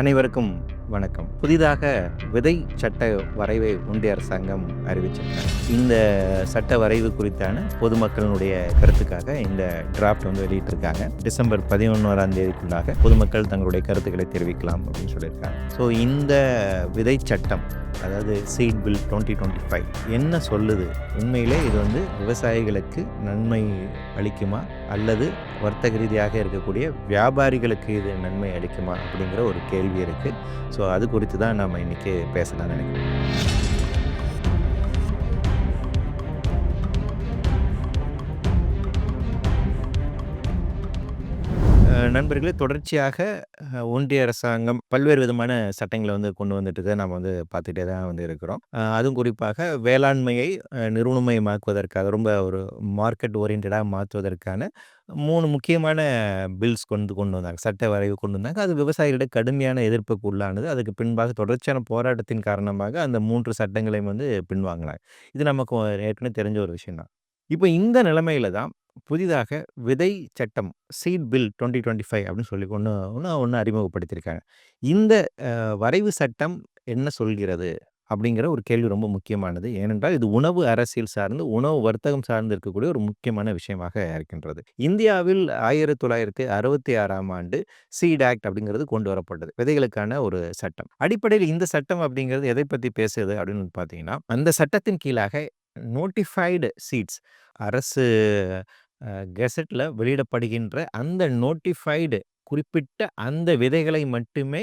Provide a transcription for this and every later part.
அனைவருக்கும் வணக்கம். புதிதாக விதை சட்ட வரைவை ஒன்றிய அரசாங்கம் அறிவிச்சிருக்காங்க இந்த சட்ட வரைவு குறித்தான பொதுமக்களினுடைய கருத்துக்காக இந்த டிராஃப்ட் வந்து வெளியிட்டிருக்காங்க. டிசம்பர் பதினொன்றாம் தேதிக்குள்ளாக பொதுமக்கள் தங்களுடைய கருத்துக்களை தெரிவிக்கலாம் அப்படின்னு சொல்லியிருக்காங்க. ஸோ இந்த விதை சட்டம் அதாவது seed bill twenty twenty five என்ன சொல்லுது? உண்மையிலே இது வந்து விவசாயிகளுக்கு நன்மை அளிக்குமா? அல்லது வர்த்தக ரீதியாக இருக்கக்கூடிய வியாபாரிகளுக்கு இது நன்மை அளிக்குமா அப்படிங்கிற ஒரு கேள்வி இருக்குது ஸோ அது குறித்து தான் நம்ம இன்றைக்கி பேசலாம்னு நினைக்கிறோம். நண்பர்களே தொடர்ச்சியாக அஹ், ஒன்றிய அரசாங்கம் பல்வேறு விதமான சட்டங்களை வந்து கொண்டு வந்துட்டு நம்ம வந்து பார்த்துட்டே தான் வந்து இருக்கிறோம். அஹ், அதுவும் குறிப்பாக வேளாண்மையை அஹ், நிறுவனமயமாக்குவதற்காக ரொம்ப ஒரு மார்க்கெட் ஓரியன்டாக மாற்றுவதற்கான மூணு முக்கியமான பில்ஸ் கொண்டு கொண்டு வந்தாங்க. சட்ட வரைவு கொண்டு வந்தாங்க. அது விவசாயிகளிட கடுமையான எதிர்ப்புக்கு உள்ளானது. அதுக்கு பின்பாக தொடர்ச்சியான போராட்டத்தின் காரணமாக அந்த மூன்று சட்டங்களையும் வந்து பின்வாங்கினாங்க. இது நமக்கு ஏற்கனவே தெரிஞ்ச ஒரு விஷயம் தான் இப்போ இந்த நிலைமையில தான் புதிதாக விதை சட்டம் seed bill twenty twenty five அப்படின்னு சொல்லி ஒன்று ஒன்று ஒன்று அறிமுகப்படுத்தியிருக்காங்க. இந்த வரைவு சட்டம் என்ன சொல்கிறது அப்படிங்கிற ஒரு கேள்வி ரொம்ப முக்கியமானது. ஏனென்றால் இது உணவு அரசியல் சார்ந்து உணவு வர்த்தகம் சார்ந்து இருக்கக்கூடிய ஒரு முக்கியமான விஷயமாக இருக்கின்றது. இந்தியாவில் ஆயிரத்தி தொள்ளாயிரத்தி அறுபத்தி ஆறாம் ஆண்டு சீட் ஆக்ட் அப்படிங்கிறது கொண்டு வரப்பட்டது. விதைகளுக்கான ஒரு சட்டம். அடிப்படையில் இந்த சட்டம் அப்படிங்கிறது எதை பற்றி பேசுது அப்படின்னு பார்த்தீங்கன்னா அந்த சட்டத்தின் கீழாக நோட்டிஃபைடு சீட்ஸ் அரசு கெசட்டில் வெளியிடப்படுகின்ற அந்த நோட்டிஃபைடு குறிப்பிட்ட அந்த விதைகளை மட்டுமே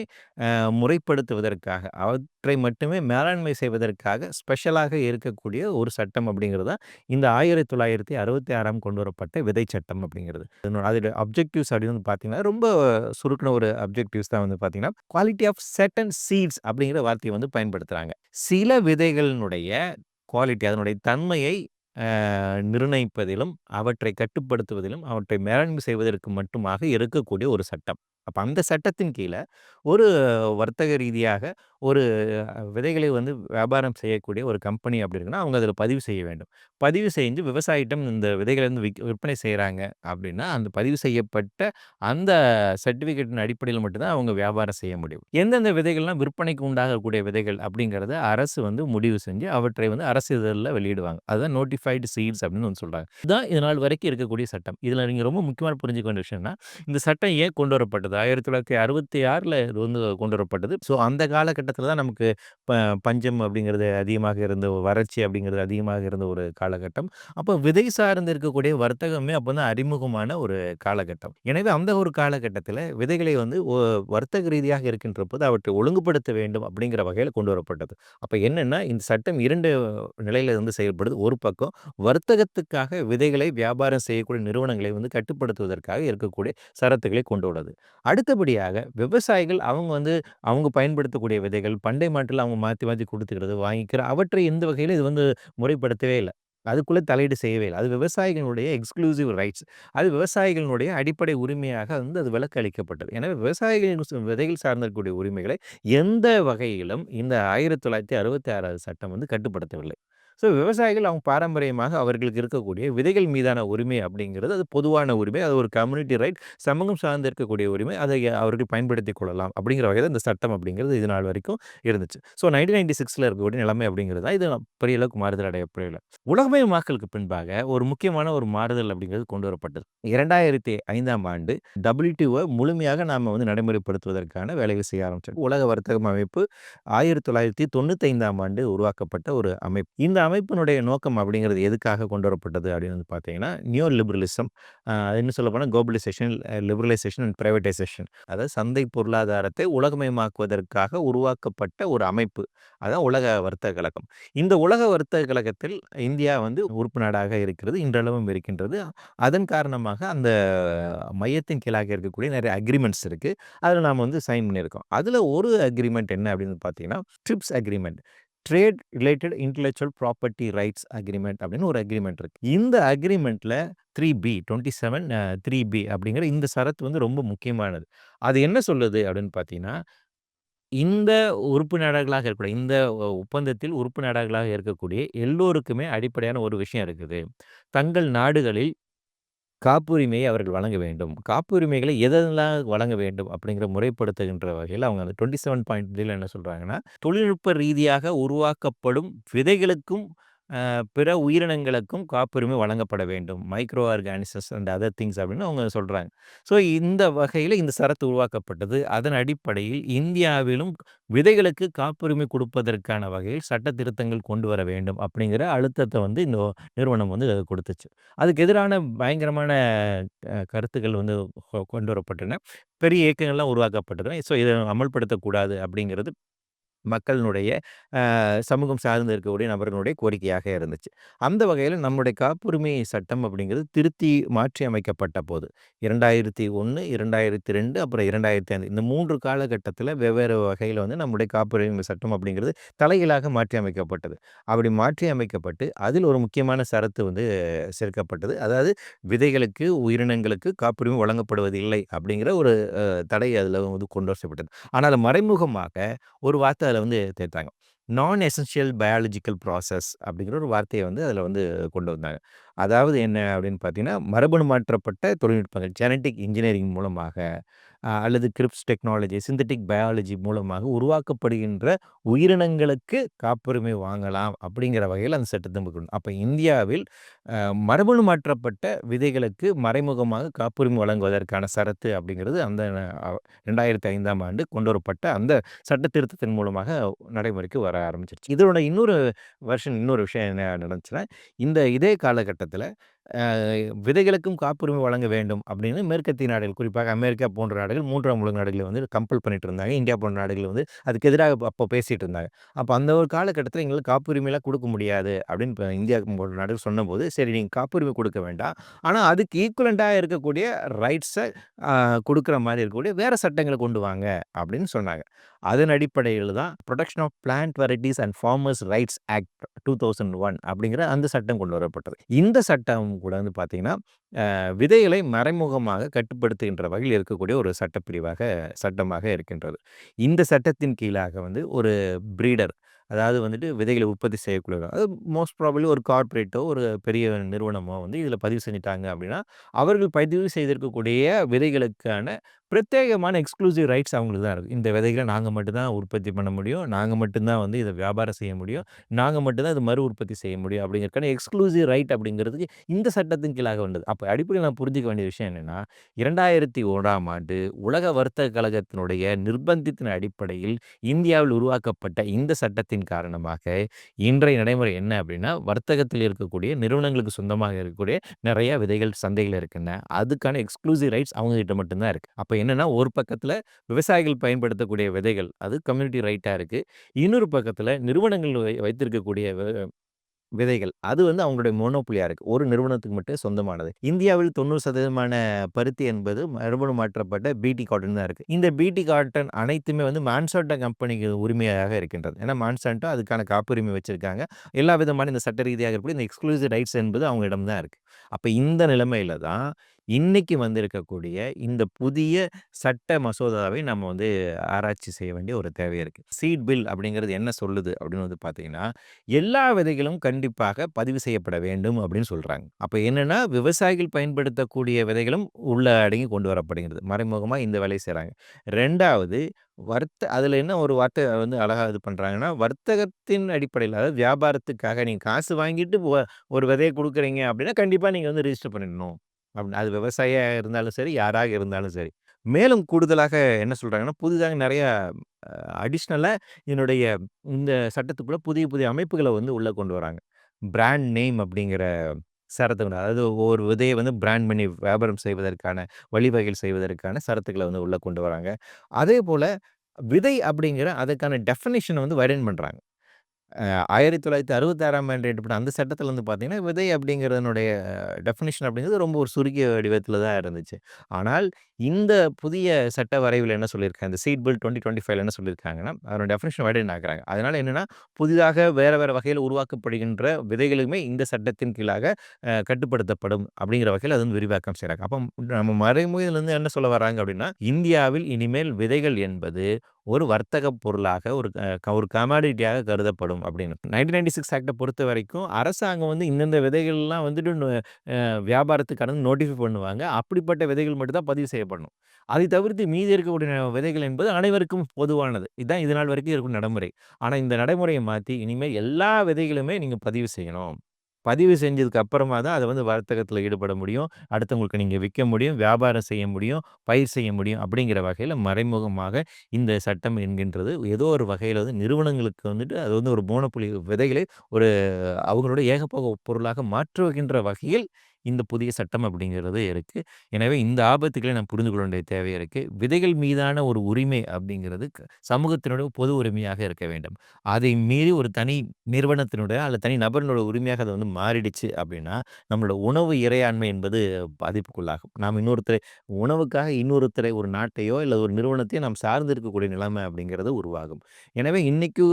முறைப்படுத்துவதற்காக அவற்றை மட்டுமே மேலாண்மை செய்வதற்காக ஸ்பெஷலாக இருக்கக்கூடிய ஒரு சட்டம் அப்படிங்கிறது தான் இந்த ஆயிரத்தி தொள்ளாயிரத்தி அறுபத்தி ஆறாம் கொண்டு வரப்பட்ட விதை சட்டம் அப்படிங்கிறது. இதனோட அதோட அப்ஜெக்டிவ்ஸ் அப்படின்னு வந்து பார்த்தீங்கன்னா ரொம்ப சுருக்கின ஒரு அப்ஜெக்டிவ்ஸ் தான் வந்து பார்த்தீங்கன்னா குவாலிட்டி ஆஃப் செட்டன் சீட்ஸ் அப்படிங்கிற வார்த்தையை வந்து பயன்படுத்துகிறாங்க சில விதைகளினுடைய குவாலிட்டி அதனுடைய தன்மையை நிர்ணயிப்பதிலும் அவற்றை கட்டுப்படுத்துவதிலும் அவற்றை மேலாண்மை செய்வதற்கு மட்டுமாக இருக்கக்கூடிய ஒரு சட்டம். அப்போ அந்த சட்டத்தின் கீழே ஒரு வர்த்தக ரீதியாக ஒரு விதைகளை வந்து வியாபாரம் செய்யக்கூடிய ஒரு கம்பெனி அப்படி இருக்குன்னா அவங்க அதில் பதிவு செய்ய வேண்டும். பதிவு செஞ்சு விவசாயிட்டம் இந்த விதைகளை வந்து விக் விற்பனை செய்கிறாங்க அப்படின்னா அந்த பதிவு செய்யப்பட்ட அந்த சர்டிஃபிகேட்டின் அடிப்படையில் மட்டும்தான் அவங்க வியாபாரம் செய்ய முடியும். எந்தெந்த விதைகள்லாம் விற்பனைக்கு உண்டாகக்கூடிய விதைகள் அப்படிங்கிறத அரசு வந்து முடிவு செஞ்சு அவற்றை வந்து அரசு இதழில் வெளியிடுவாங்க. அதுதான் நோட்டிஃபைடு சீட்ஸ் அப்படின்னு வந்து சொல்கிறாங்க இதுதான் இது நாள் வரைக்கும் இருக்கக்கூடிய சட்டம். இதில் நீங்கள் ரொம்ப முக்கியமான புரிஞ்சுக்க வேண்டிய விஷயம்னா இந்த சட்டம் ஏன் கொண்டு வரப்பட்டது? ஆயிரத்தி தொள்ளாயிரத்தி அறுபத்தி ஆறில் இது வந்து கொண்டு வரப்பட்டது. ஸோ அந்த காலகட்டத்தில் தான் நமக்கு ப பஞ்சம் அப்படிங்கிறது அதிகமாக இருந்த வறட்சி அப்படிங்கிறது அதிகமாக இருந்த ஒரு காலகட்டம். அப்போ விதை சார்ந்து இருக்கக்கூடிய வர்த்தகமே அப்போ தான் அறிமுகமான ஒரு காலகட்டம். எனவே அந்த ஒரு காலகட்டத்தில் விதைகளை வந்து வர்த்தக ரீதியாக இருக்கின்ற போது அவற்றை ஒழுங்குபடுத்த வேண்டும் அப்படிங்கிற வகையில் கொண்டு வரப்பட்டது. அப்போ என்னென்னா இந்த சட்டம் இரண்டு நிலையில இருந்து செயல்படுது. ஒரு பக்கம் வர்த்தகத்துக்காக விதைகளை வியாபாரம் செய்யக்கூடிய நிறுவனங்களை வந்து கட்டுப்படுத்துவதற்காக இருக்கக்கூடிய சரத்துக்களை கொண்டு உள்ளது. அடுத்தபடியாக விவசாயிகள் அவங்க வந்து அவங்க பயன்படுத்தக்கூடிய விதைகள் பண்டை மாட்டில் அவங்க மாற்றி மாற்றி கொடுத்துக்கிறது வாங்கிக்கிற அவற்றை எந்த வகையில் இது வந்து முறைப்படுத்தவே இல்லை. அதுக்குள்ளே தலையீடு செய்யவே இல்லை. அது விவசாயிகளுடைய எக்ஸ்க்ளூசிவ் ரைட்ஸ் அது விவசாயிகளுடைய அடிப்படை உரிமையாக வந்து அது விலக்கு அளிக்கப்பட்டது. எனவே விவசாயிகளின் விதைகள் சார்ந்திருக்கக்கூடிய உரிமைகளை எந்த வகையிலும் இந்த ஆயிரத்தி தொள்ளாயிரத்தி அறுபத்தி ஆறாவது சட்டம் வந்து கட்டுப்படுத்தவில்லை. ஸோ விவசாயிகள் அவங்க பாரம்பரியமாக அவர்களுக்கு இருக்கக்கூடிய விதைகள் மீதான உரிமை அப்படிங்கிறது அது பொதுவான உரிமை. அது ஒரு கம்யூனிட்டி ரைட் சமூகம் சார்ந்து இருக்கக்கூடிய உரிமை. அதை அவர்கள் பயன்படுத்திக் கொள்ளலாம் அப்படிங்கிற வகையில் இந்த சட்டம் அப்படிங்கிறது இது நாள் வரைக்கும் இருந்துச்சு. ஸோ நைன்டீன் நைன்டி சிக்ஸில் இருக்கக்கூடிய நிலைமை அப்படிங்கிறது தான். இது பெரிய அளவுக்கு மாறுதல் அடையப்படவில்லை உலகமயமாக்கலுக்கு பின்பாக ஒரு முக்கியமான ஒரு மாறுதல் அப்படிங்கிறது கொண்டு வரப்பட்டது. இரண்டாயிரத்தி ஐந்தாம் ஆண்டு டபிள்யூடிஓ முழுமையாக நாம் வந்து நடைமுறைப்படுத்துவதற்கான வேலைகள் செய்ய ஆரம்பிச்சோம் உலக வர்த்தகம் அமைப்பு ஆயிரத்தி தொள்ளாயிரத்தி தொண்ணூற்றி ஐந்தாம் ஆண்டு உருவாக்கப்பட்ட ஒரு அமைப்பு. இந்த அமைப்பினுடைய நோக்கம் அப்படிங்கிறது எதுக்காக கொண்டு வரப்பட்டது அப்படின்னு வந்து பார்த்தீங்கன்னா நியூ லிபரலிசம். என்ன சொல்ல போனால் குளோபலைசேஷன் லிபரலைசேஷன் அண்ட் ப்ரைவேட்டைசேஷன். அதாவது சந்தை பொருளாதாரத்தை உலகமயமாக்குவதற்காக உருவாக்கப்பட்ட ஒரு அமைப்பு. அதான் உலக வர்த்தக கழகம். இந்த உலக வர்த்தக கழகத்தில் இந்தியா வந்து உறுப்பு நாடாக இருக்கிறது இன்றளவும் இருக்கின்றது. அதன் காரணமாக அந்த மையத்தின் கீழாக இருக்கக்கூடிய நிறைய அக்ரிமெண்ட்ஸ் இருக்குது அதில் நாம் வந்து சைன் பண்ணியிருக்கோம். அதில் ஒரு அக்ரிமெண்ட் என்ன அப்படின்னு பார்த்தீங்கன்னா TRIPS agreement trade related intellectual property rights agreement அப்படின்னு ஒரு அக்ரிமெண்ட் இருக்கு இந்த அக்ரிமெண்ட்டில் three B twenty seven three B அப்படிங்கிற இந்த சரத்து வந்து ரொம்ப முக்கியமானது அது என்ன சொல்லுது அப்படின்னு பார்த்தீங்கன்னா இந்த உறுப்பு நாடுகளாக இருக்கக்கூடிய இந்த ஒப்பந்தத்தில் உறுப்பு நாடுகளாக இருக்கக்கூடிய எல்லோருக்குமே அடிப்படையான ஒரு விஷயம் இருக்குது. தங்கள் நாடுகளில் காப்புரிமையை அவர்கள் வழங்க வேண்டும். காப்புரிமைகளை எதெல்லாம் வழங்க வேண்டும் அப்படிங்கிற முறைப்படுத்துகின்ற வகையில் அவங்க அந்த 27 பாயிண்ட் த்ரீல என்ன சொல்கிறாங்கன்னா தொழில்நுட்ப ரீதியாக உருவாக்கப்படும் விதைகளுக்கும், பிற உயிரினங்களுக்கும் காப்புரிமை வழங்கப்பட வேண்டும். Micro organisms and other things அப்படின்னு அவங்க சொல்கிறாங்க ஸோ இந்த வகையில் இந்த சரத்து உருவாக்கப்பட்டது. அதன் அடிப்படையில் இந்தியாவிலும் விதைகளுக்கு காப்புரிமை கொடுப்பதற்கான வகையில் சட்ட திருத்தங்கள் கொண்டு வர வேண்டும் அப்படிங்கிற அழுத்தத்தை வந்து இந்த நிறுவனம் வந்து கொடுத்துச்சு. அதுக்கு எதிரான பயங்கரமான கருத்துக்கள் வந்து கொ கொண்டு வரப்பட்டன. பெரிய இயக்கங்கள்லாம் உருவாக்கப்பட்டன. ஸோ இதை அமல்படுத்தக்கூடாது அப்படிங்கிறது மக்களினுடைய சமூகம் சார்ந்து இருக்கக்கூடிய நபர்களுடைய கோரிக்கையாக இருந்துச்சு. அந்த வகையில் நம்முடைய காப்புரிமை சட்டம் அப்படிங்கிறது திருத்தி மாற்றி அமைக்கப்பட்ட போது 2001, 2002 அப்புறம் 2005 இந்த மூன்று காலகட்டத்தில் வெவ்வேறு வகையில் வந்து நம்முடைய காப்புரிமை சட்டம் அப்படிங்கிறது தலைகீழாக மாற்றி அமைக்கப்பட்டது. அப்படி மாற்றி அமைக்கப்பட்டு அதில் ஒரு முக்கியமான சரத்து வந்து சேர்க்கப்பட்டது. அதாவது விதைகளுக்கு, உயிரினங்களுக்கு காப்புரிமை வழங்கப்படுவது இல்லை அப்படிங்கிற ஒரு தடை அதில் வந்து கொண்டு வரப்பட்டது. ஆனால் மறைமுகமாக ஒரு வார்த்தை அதில் வந்து தேர்த்தாங்க நான் எசென்ஷியல் பயாலஜிக்கல் ப்ராசஸ் அப்படிங்கிற ஒரு வார்த்தையை வந்து அதில் வந்து கொண்டு வந்தாங்க. அதாவது என்ன அப்படின்னு பார்த்தீங்கன்னா, மரபணு மாற்றப்பட்ட தொழில்நுட்பங்கள் ஜெனட்டிக் இன்ஜினியரிங் மூலமாக அல்லது கிரிப்ஸ் டெக்னாலஜி, சிந்தட்டிக் பயாலஜி மூலமாக உருவாக்கப்படுகின்ற உயிரினங்களுக்கு காப்புரிமை வாங்கலாம் அப்படிங்கிற வகையில் அந்த சட்டத்தை கொண்டு அப்போ இந்தியாவில் மரபணு மாற்றப்பட்ட விதைகளுக்கு மறைமுகமாக காப்புரிமை வழங்குவதற்கான சரத்து அப்படிங்கிறது அந்த ரெண்டாயிரத்தி ஐந்தாம் ஆண்டு கொண்டு வரப்பட்ட அந்த சட்ட திருத்தத்தின் மூலமாக நடைமுறைக்கு வர ஆரம்பிச்சிருச்சு. இதனோட இன்னொரு வருஷன் இன்னொரு விஷயம் என்ன நடந்துச்சுன்னா, இந்த இதே காலகட்டத்தில் விதைகளுக்கும் காப்புரிமை வழங்க வேண்டும் அப்படின்னு மேற்கத்திய நாடுகள் குறிப்பாக அமெரிக்கா போன்ற நாடுகள் மூன்றாம் உலக நாடுகளை வந்து கம்பல் பண்ணிட்டு இருந்தாங்க. இந்தியா போன்ற நாடுகள் வந்து அதுக்கு எதிராக அப்போ பேசிட்டு இருந்தாங்க. அப்போ அந்த ஒரு காலகட்டத்தில் எங்களுக்கு காப்புரிமைலாம் கொடுக்க முடியாது அப்படின்னு இந்தியா போன்ற நாடுகள் சொன்னபோது, சரி நீங்கள் காப்புரிமை கொடுக்க வேண்டாம். ஆனால் அதுக்கு ஈக்குவலண்ட்டாக இருக்கக்கூடிய ரைட்ஸை கொடுக்குற மாதிரி இருக்கக்கூடிய வேறு சட்டங்களை கொண்டு வாங்க அப்படின்னு சொன்னாங்க. அதன் அடிப்படையில் தான் protection of plant varieties and farmers rights act 2001 அப்படிங்கிற அந்த சட்டம் கொண்டு வரப்பட்டது. இந்த சட்டம் கூட வந்து பார்த்திங்கன்னா விதைகளை மறைமுகமாக கட்டுப்படுத்துகின்ற வகையில் இருக்கக்கூடிய ஒரு சட்டப்பிரிவாக சட்டமாக இருக்கின்றது. இந்த சட்டத்தின் கீழாக வந்து ஒரு ப்ரீடர் அதாவது வந்துட்டு விதைகளை உற்பத்தி செய்யக்கூடியவர். அது மோஸ்ட் ப்ராபப்லி ஒரு கார்ப்பரேட்டோ, ஒரு பெரிய நிறுவனமோ வந்து இதில் பதிவு செஞ்சுட்டாங்க அப்படின்னா, அவர்கள் பதிவு செய்திருக்கக்கூடிய விதைகளுக்கான பிரத்யேகமான எக்ஸ்க்ளூசிவ் ரைட்ஸ் அவங்களுக்கு தான் இருக்குது இந்த விதைகளை நாங்கள் மட்டும்தான் உற்பத்தி பண்ண முடியும். நாங்கள் மட்டும்தான் வந்து இதை வியாபாரம் செய்ய முடியும். நாங்கள் மட்டும்தான் இது மறு உற்பத்தி செய்ய முடியும் அப்படிங்கிறக்கான எக்ஸ்க்ளூசிவ் ரைட் அப்படிங்கிறதுக்கு இந்த சட்டத்தின் கீழாக வந்தது. அப்போ அடிப்படையில் நான் புரிஞ்சிக்க வேண்டிய விஷயம் என்னென்னா இரண்டாயிரத்தி ஓராம் ஆண்டு உலக வர்த்தக கழகத்தினுடைய நிர்பந்தத்தின் அடிப்படையில் இந்தியாவில் உருவாக்கப்பட்ட இந்த சட்டத்தின் காரணமாக இன்றைய நடைமுறை என்ன அப்படின்னா, வர்த்தகத்தில் இருக்கக்கூடிய நிறுவனங்களுக்கு சொந்தமாக இருக்கக்கூடிய நிறைய விதைகள் சந்தைகள் இருக்குன்னா அதுக்கான எக்ஸ்க்ளூசிவ் ரைட்ஸ் அவங்க கிட்ட மட்டும்தான் இருக்குது அப்போ என்னன்னா, ஒரு பக்கத்தில் விவசாயிகள் பயன்படுத்தக்கூடிய விதைகள் அது கம்யூனிட்டி ரைட்டாக இருக்குது இன்னொரு பக்கத்தில் நிறுவனங்கள் வை வைத்திருக்கக்கூடிய விதைகள் அது வந்து அவங்களுடைய மோனோப்புலியாக இருக்குது ஒரு நிறுவனத்துக்கு மட்டும் சொந்தமானது. இந்தியாவில் 90% பருத்தி என்பது மரபணு மாற்றப்பட்ட பிடி காட்டன் தான் இருக்குது இந்த பிடி காட்டன் அனைத்துமே வந்து மான்சான்டோ கம்பெனிக்கு உரிமையாக இருக்கின்றது. ஏன்னா மான்சான்டோ அதுக்கான காப்புரிமை வச்சுருக்காங்க. எல்லா விதமான இந்த சட்ட ரீதியாக இருக்கக்கூடிய இந்த எக்ஸ்க்ளூசிவ் ரைட்ஸ் என்பது அவங்களிடம் தான் இருக்குது அப்போ இந்த நிலைமையில தான் இன்னைக்கு வந்திருக்கக்கூடிய இந்த புதிய சட்ட மசோதாவை நம்ம வந்து ஆராய்ச்சி செய்ய வேண்டிய ஒரு தேவை இருக்கு. சீட் பில் அப்படிங்கிறது என்ன சொல்லுது அப்படின்னு வந்து பார்த்தீங்கன்னா, எல்லா விதைகளும் கண்டிப்பாக பதிவு செய்யப்பட வேண்டும் அப்படின்னு சொல்றாங்க. அப்போ என்னன்னா, விவசாயிகள் பயன்படுத்தக்கூடிய விதைகளும் உள்ள அடங்கி கொண்டு வரப்படுகிறது. மறைமுகமாக இந்த வேலையை செய்கிறாங்க ரெண்டாவது வர்த்த அதில் என்ன ஒரு வார்த்தை வந்து அழகாக இது பண்ணுறாங்கன்னா வர்த்தகத்தின் அடிப்படையில் அதாவது வியாபாரத்துக்காக நீங்கள் காசு வாங்கிட்டு ஒரு விதையை கொடுக்குறீங்க அப்படின்னா, கண்டிப்பாக நீங்கள் வந்து ரிஜிஸ்டர் பண்ணிடணும். அப்படின்னு அது விவசாயியாக இருந்தாலும் சரி, யாராக இருந்தாலும் சரி. மேலும் கூடுதலாக என்ன சொல்கிறாங்கன்னா புதிதாக நிறையா அடிஷ்னலாக என்னுடைய இந்த சட்டத்துக்குள்ளே புதிய புதிய அமைப்புகளை வந்து உள்ளே கொண்டு வராங்க. பிராண்ட் நேம் அப்படிங்கிற சரத்து அதாவது ஒவ்வொரு விதையை வந்து பிராண்ட் பண்ணி வியாபாரம் செய்வதற்கான வழிவகைகள் செய்வதற்கான சரத்துக்களை வந்து உள்ளே கொண்டு வராங்க. அதே போல் விதை அப்படிங்கிற அதுக்கான டெஃபினேஷனை வந்து வைடன் ஆயிரத்தி தொள்ளாயிரத்தி அறுபத்தாறாம் ஆண்டு ஏற்பட்ட அந்த சட்டத்தில் வந்து பார்த்தீங்கன்னா, விதை அப்படிங்கிறதனுடைய டெஃபினிஷன் அப்படிங்கிறது ரொம்ப ஒரு சுருக்கிய வடிவத்தில் தான் இருந்துச்சு. ஆனால் இந்த புதிய சட்ட வரைவில் என்ன சொல்லியிருக்காங்க, இந்த சீட் பில் 2025ல என்ன சொல்லியிருக்காங்கன்னா, அதனோட டெஃபினிஷன் வைடன் ஆக்குறாங்க. அதனால் என்னென்னா புதிதாக வேறு வேறு வகையில் உருவாக்கப்படுகின்ற விதைகளுமே இந்த சட்டத்தின் கீழாக கட்டுப்படுத்தப்படும் அப்படிங்கிற வகையில் அது வந்து விரிவாக்கம் செய்கிறாங்க அப்போ நம்ம மறைமுகத்திலிருந்து என்ன சொல்ல வராங்க அப்படின்னா, இந்தியாவில் இனிமேல் விதைகள் என்பது ஒரு வர்த்தக பொருளாக ஒரு க ஒரு கமாடிட்டியாக கருதப்படும் அப்படின்னு. நைன்டீன் நைன்டி சிக்ஸ் ஆக்டை பொறுத்த வரைக்கும் அரசாங்கம் வந்து இந்தந்த விதைகள்லாம் வந்துட்டு அ வியாபாரத்துக்கான நோட்டிஃபை பண்ணுவாங்க. அப்படிப்பட்ட விதைகள் மட்டும்தான் பதிவு செய்யப்படணும். அதை தவிர்த்து மீதி இருக்கக்கூடிய விதைகள் என்பது அனைவருக்கும் பொதுவானது. இதுதான் இது நாள் வரைக்கும் இருக்கும் நடைமுறை. ஆனால் இந்த நடைமுறையை மாற்றி இனிமேல் எல்லா விதைகளுமே நீங்கள் பதிவு செய்யணும். பதிவு செஞ்சதுக்கு அப்புறமா தான் அதை வந்து வர்த்தகத்தில் ஈடுபட முடியும். அடுத்தவங்களுக்கு நீங்கள் விற்க முடியும், வியாபாரம் செய்ய முடியும், பயிர் செய்ய முடியும் அப்படிங்கிற வகையில் மறைமுகமாக இந்த சட்டம் என்கின்றது ஏதோ ஒரு வகையில் வந்து நிறுவனங்களுக்கு வந்துட்டு அது வந்து ஒரு மோனோபோலி விதைகளை ஒரு அவங்களுடைய ஏகப்போக பொருளாக மாற்றுகின்ற வகையில் இந்த புதிய சட்டம் அப்படிங்கிறது இருக்குது எனவே இந்த ஆபத்துக்களை நாம் புரிந்து கொள்ள வேண்டிய தேவை இருக்குது விதைகள் மீதான ஒரு உரிமை அப்படிங்கிறது க சமூகத்தினுடைய பொது உரிமையாக இருக்க வேண்டும். அதை மீறி ஒரு தனி நிறுவனத்தினுடைய அல்லது தனி நபரினுடைய உரிமையாக அது வந்து மாறிடுச்சு அப்படின்னா, நம்மளோட உணவு இறையாண்மை என்பது பாதிப்புக்குள்ளாகும். நாம் இன்னொருத்தரை உணவுக்காக இன்னொருத்தரை ஒரு நாட்டையோ இல்லை ஒரு நிறுவனத்தையோ நாம் சார்ந்து இருக்கக்கூடிய நிலைமை அப்படிங்கிறது உருவாகும். எனவே இன்னைக்கு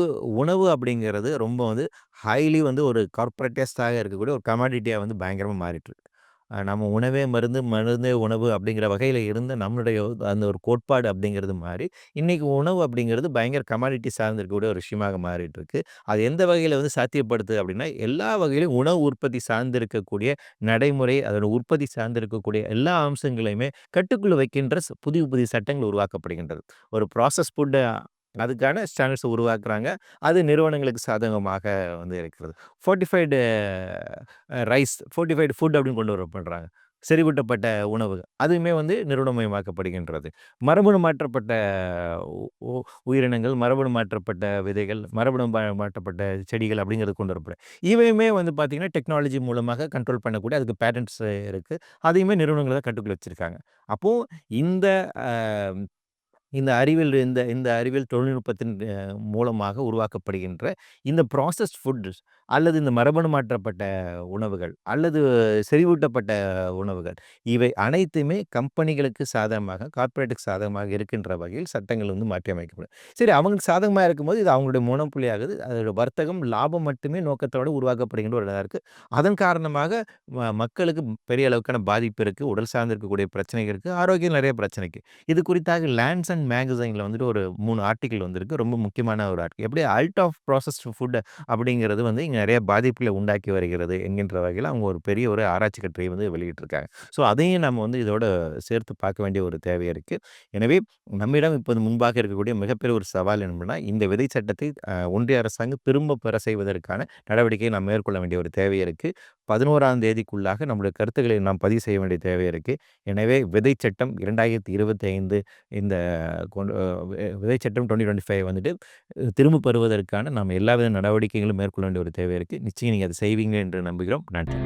உணவு அப்படிங்கிறது ரொம்ப வந்து ஹைலி வந்து ஒரு கார்ப்பரேட்டஸ்டாக இருக்கக்கூடிய ஒரு கமாடிட்டியாக வந்து பயங்கரமாக மாறிட்டுருக்கு நம்ம உணவே மருந்து, மருந்தே உணவு அப்படிங்கிற வகையில் இருந்த நம்மளுடைய அந்த ஒரு கோட்பாடு அப்படிங்கிறது மாறி, இன்றைக்கி உணவு அப்படிங்கிறது பயங்கர கமாடிட்டி சார்ந்திருக்கக்கூடிய ஒரு விஷயமாக மாறிட்டு இருக்கு. அது எந்த வகையில் வந்து சாத்தியப்படுது அப்படின்னா, எல்லா வகையிலும் உணவு உற்பத்தி சார்ந்து இருக்கக்கூடிய நடைமுறை, அதோட உற்பத்தி சார்ந்து இருக்கக்கூடிய எல்லா அம்சங்களையுமே கட்டுக்குள்ளே வைக்கின்ற புதிய புதிய சட்டங்கள் உருவாக்கப்படுகின்றது. ஒரு ப்ராசஸ் ஃபுட்டை அதுக்கான ஸ்டாண்டர்ட்ஸ உருவாக்குறாங்க. அது நிறுவனங்களுக்கு சாதகமாக வந்து இருக்கிறது. ஃபோர்ட்டிஃபைடு ரைஸ், ஃபோர்ட்டிஃபைடு ஃபுட் அப்படின்னு கொண்டு வர பண்ணுறாங்க செறிவூட்டப்பட்ட உணவு. அதுவுமே வந்து நிறுவனமயமாக்கப்படுகின்றது. மரபணு மாற்றப்பட்ட உ உயிரினங்கள், மரபணு மாற்றப்பட்ட விதைகள், மரபணு மா மாற்றப்பட்ட செடிகள் அப்படிங்கிறது கொண்டு வரப்படும். இவையுமே வந்து பார்த்திங்கன்னா டெக்னாலஜி மூலமாக கண்ட்ரோல் பண்ணக்கூடிய அதுக்கு பேரண்ட்ஸ் இருக்குது அதையுமே நிறுவனங்கள் தான் கட்டுக்குள்ள வச்சுருக்காங்க அப்போது இந்த இந்த அறிவியல் இந்த இந்த அறிவியல் தொழில்நுட்பத்தின் மூலமாக உருவாக்கப்படுகின்ற இந்த ப்ராசஸ்ட் ஃபுட்ஸ் அல்லது இந்த மரபணு மாற்றப்பட்ட உணவுகள், அல்லது செறிவூட்டப்பட்ட உணவுகள், இவை அனைத்துமே கம்பெனிகளுக்கு சாதகமாக, கார்ப்பரேட்டுக்கு சாதகமாக இருக்கின்ற வகையில் சட்டங்கள் வந்து மாற்றி அமைக்கப்படும். சரி அவங்களுக்கு சாதகமாக இருக்கும்போது இது அவங்களுடைய மோனோபோலி ஆகுது. அதோட வர்த்தகம், லாபம் மட்டுமே நோக்கத்தோடு உருவாக்கப்படுகின்ற ஒரு இதாக இருக்குது அதன் காரணமாக ம மக்களுக்கு பெரிய அளவுக்கான பாதிப்பு இருக்குது உடல் சார்ந்து இருக்கக்கூடிய பிரச்சனைகள் இருக்குது ஆரோக்கியம் நிறைய பிரச்சனைக்கு இது குறித்தாக லேண்ட்ஸ் அண்ட் மேகசைன்ல வந்துட்டு ஒரு மூணு ஆர்டிக்கிள் வந்திருக்கு. ரொம்ப முக்கியமான ஒரு ஆர்டிக்கல் எப்படி அல்ட் ஆஃப் ப்ராசஸ்ட் ஃபுட் அப்படிங்கிறது வந்து இங்கே நிறைய பாதிப்புகளை உண்டாக்கி வருகிறது என்கின்ற வகையில் அவங்க ஒரு பெரிய ஒரு ஆராய்ச்சி கட்டுரையை வந்து வெளியிட்டிருக்காங்க. ஸோ அதையும் நம்ம வந்து இதோட சேர்த்து பார்க்க வேண்டிய ஒரு தேவை இருக்குது எனவே நம்மிடம் இப்போது முன்பாக இருக்கக்கூடிய மிகப்பெரிய ஒரு சவால் என்னன்னா, இந்த விதை சட்டத்தை ஒன்றிய அரசாங்கம் திரும்ப பெற செய்வதற்கான நடவடிக்கையை நாம் மேற்கொள்ள வேண்டிய ஒரு தேவை இருக்குது பதினோராம் தேதிக்குள்ளாக நம்முடைய கருத்துக்களை நாம் பதிவு செய்ய வேண்டிய தேவை இருக்குது எனவே விதை சட்டம் 2025 இந்த கொண்டு விதைச்சட்டம் விதை சட்டம் 2025 வந்துட்டு திரும்ப பெறுவதற்கான நாம் எல்லாவித நடவடிக்கைகளும் மேற்கொள்ள வேண்டிய ஒரு தேவை இருக்குது நிச்சயம் நீங்கள் அதை செய்வீங்க என்று நம்புகிறோம். நன்றி.